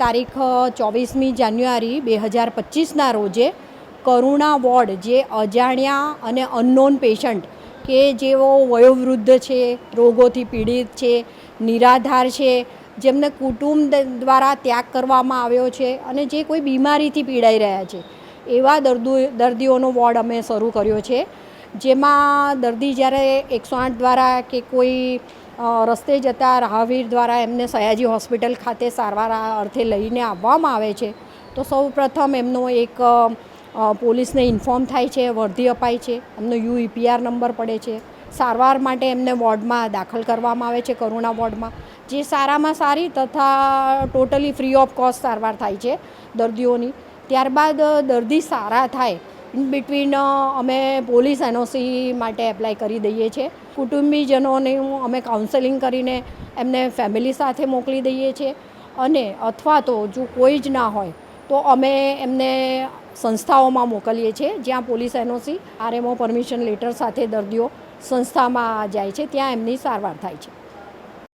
તારીખ ચોવીસમી જાન્યુઆરી બે હજાર પચીસના રોજે કરુણા વોર્ડ, જે અજાણ્યા અને અનનોન પેશન્ટ કે જેઓ વયોવૃદ્ધ છે, રોગોથી પીડિત છે, નિરાધાર છે, જેમને કુટુંબ દ્વારા ત્યાગ કરવામાં આવ્યો છે અને જે કોઈ બીમારીથી પીડાઈ રહ્યા છે. એવા દર્દો, દર્દીઓનો વોર્ડ અમે શરૂ કર્યો છે. જેમાં દર્દી જ્યારે એકસો આઠ દ્વારા કે કોઈ રસ્તે જતા રાહવીર દ્વારા એમને સયાજી હોસ્પિટલ ખાતે સારવાર અર્થે લઈને આવવામાં આવે છે. તો સૌ પ્રથમ એમનો એક પોલીસને ઇન્ફોર્મ થાય છે વર્ધી અપાય છે, એમનો યુ ઇપીઆર નંબર પડે છે. સારવાર માટે એમને વોર્ડમાં દાખલ કરવામાં આવે છે, કરુણા વોર્ડમાં. જે સારામાં સારી તથા ટોટલી ફ્રી ઓફ કોસ્ટ સારવાર થાય છે દર્દીઓની. ત્યારબાદ દર્દી સારા થાય ઇન બિટવીન અમે પોલીસ એનઓસી માટે એપ્લાય કરી દઈએ છીએ. કુટુંબીજનોને અમે કાઉન્સેલિંગ કરીને એમને ફેમિલી સાથે મોકલી દઈએ છીએ. અને અથવા તો જો કોઈ જ ના હોય, તો અમે એમને સંસ્થાઓમાં મોકલીએ છીએ, જ્યાં police NOC, RMO permission letter સાથે દર્દીઓ સંસ્થામાં જાય છે, ત્યાં એમની સારવાર થાય છે.